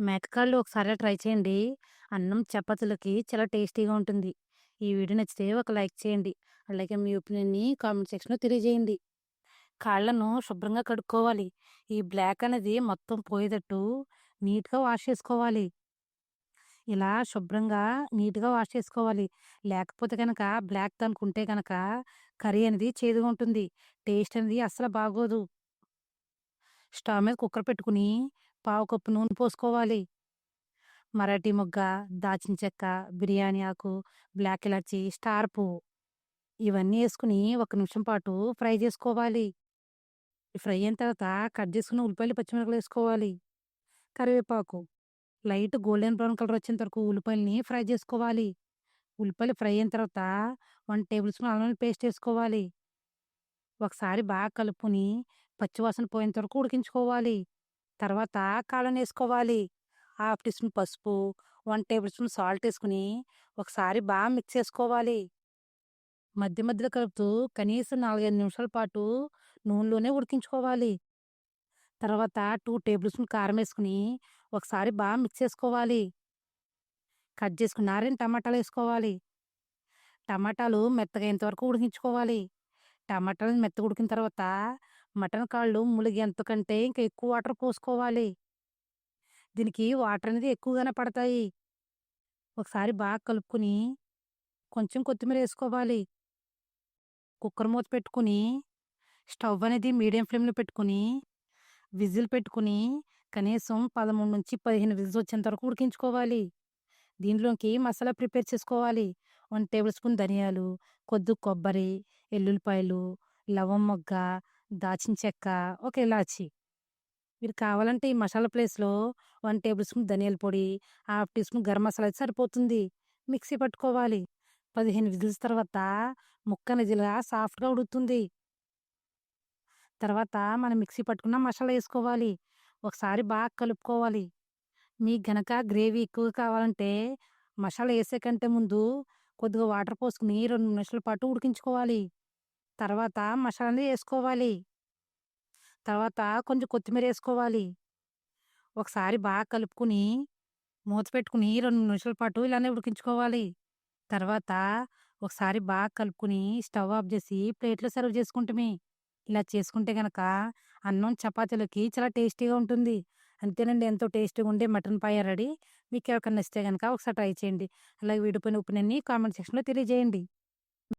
మేకకాళ్ళు ఒకసారి ట్రై చేయండి. అన్నం, చపాతీలకి చాలా టేస్టీగా ఉంటుంది. ఈ వీడియో నచ్చితే ఒక లైక్ చేయండి. అలాగే మీ ఒపీనియన్‌ని కామెంట్ సెక్షన్‌లో తెలియజేయండి. కాళ్ళను శుభ్రంగా కడుక్కోవాలి. ఈ బ్లాక్ అనేది మొత్తం పోయేటట్టు నీట్‌గా వాష్ చేసుకోవాలి. ఇలా శుభ్రంగా నీట్‌గా వాష్ చేసుకోవాలి. లేకపోతే కనుక బ్లాక్ దానికి కనుక కర్రీ అనేది చేదుగా ఉంటుంది. టేస్ట్ అనేది అస్సలు బాగోదు. స్టవ్ మీద కుక్కర్ పెట్టుకుని పావు కప్పు నూనె పోసుకోవాలి. మరాఠీ మొగ్గ, దాచిన చెక్క, బిర్యానీ ఆకు, బ్లాక్ ఇలాచి, స్టార్ పువ్వు ఇవన్నీ వేసుకుని ఒక నిమిషం పాటు ఫ్రై చేసుకోవాలి. ఫ్రై అయిన తర్వాత కట్ చేసుకున్న ఉల్లిపాయలు, పచ్చిమిరపకాయలు వేసుకోవాలి. కరివేపాకు లైట్ గోల్డెన్ బ్రౌన్ కలర్ వచ్చేంత వరకు ఉల్లిపాయలని ఫ్రై చేసుకోవాలి. ఉల్లిపాయలు ఫ్రై అయిన తర్వాత వన్ టేబుల్ స్పూన్ అల్లం పేస్ట్ వేసుకోవాలి. ఒకసారి బాగా కలుపుకొని పచ్చివాసన పోయేంత వరకు ఉడికించుకోవాలి. తర్వాత కాళ్ళనేసుకోవాలి. హాఫ్ టీ స్పూన్ పసుపు, వన్ టేబుల్ స్పూన్ సాల్ట్ వేసుకుని ఒకసారి బాగా మిక్స్ చేసుకోవాలి. మధ్య మధ్యలో కలుపుతూ కనీసం 4, 5 నిమిషాల పాటు నూనెలోనే ఉడికించుకోవాలి. తర్వాత టూ టేబుల్ స్పూన్ కారం వేసుకుని ఒకసారి బాగా మిక్స్ చేసుకోవాలి. కట్ చేసుకున్న 2 టమాటాలు వేసుకోవాలి. టమాటాలు మెత్తగా వరకు ఉడికించుకోవాలి. టమాటాలు మెత్తగా ఉడికిన తర్వాత మటన్ కాళ్ళు ములిగేంత ఎంతకంటే ఇంకా ఎక్కువ వాటర్ పోసుకోవాలి. దీనికి వాటర్ అనేది ఎక్కువగానే పడతాయి. ఒకసారి బాగా కలుపుకొని కొంచెం కొత్తిమీర వేసుకోవాలి. కుక్కర్ మూత పెట్టుకుని స్టవ్ అనేది మీడియం ఫ్లేమ్‌లో పెట్టుకుని విజిల్ పెట్టుకుని కనీసం 13-15 విజిల్స్ వచ్చేంత వరకు ఉడికించుకోవాలి. దీంట్లోకి మసాలా ప్రిపేర్ చేసుకోవాలి. వన్ టేబుల్ స్పూన్ ధనియాలు, కొద్ది కొబ్బరి, ఎల్లుల్లిపాయలు, లవం మొగ్గ, దాచిన చెక్క, ఒక ఇలాచి. మీరు కావాలంటే ఈ మసాలా ప్లేస్‌లో వన్ టేబుల్ స్పూన్ ధనియాల పొడి, half teaspoon garam masala సరిపోతుంది. మిక్సీ పట్టుకోవాలి. 15 విజిల్స్ తర్వాత ముక్క అనేది సాఫ్ట్‌గా ఉడుకుతుంది. తర్వాత మనం మిక్సీ పట్టుకున్న మసాలా వేసుకోవాలి. ఒకసారి బాగా కలుపుకోవాలి. మీకు గనక గ్రేవీ ఎక్కువ కావాలంటే మసాలా వేసే కంటే ముందు కొద్దిగా వాటర్ పోసుకుని రెండు నిమిషాల పాటు ఉడికించుకోవాలి. తర్వాత మసాలాని వేసుకోవాలి. తర్వాత కొంచెం కొత్తిమీర వేసుకోవాలి. ఒకసారి బాగా కలుపుకొని మూత పెట్టుకుని రెండు నిమిషాల పాటు ఇలానే ఉడికించుకోవాలి. తర్వాత ఒకసారి బాగా కలుపుకొని స్టవ్ ఆఫ్ చేసి ప్లేట్‌లో సర్వ్ చేసుకుంటమే. ఇలా చేసుకుంటే గనక అన్నం, చపాతీలకి చాలా టేస్టీగా ఉంటుంది. అంతేనండి ఎంతో టేస్టీగా ఉండే మటన్ పాయ రెడీ. మీకు ఎవరికైనా నచ్చితే గనక ఒకసారి ట్రై చేయండి. అలాగే విడిపోయిన ఉప్పునన్నీ కామెంట్ సెక్షన్‌లో తెలియజేయండి.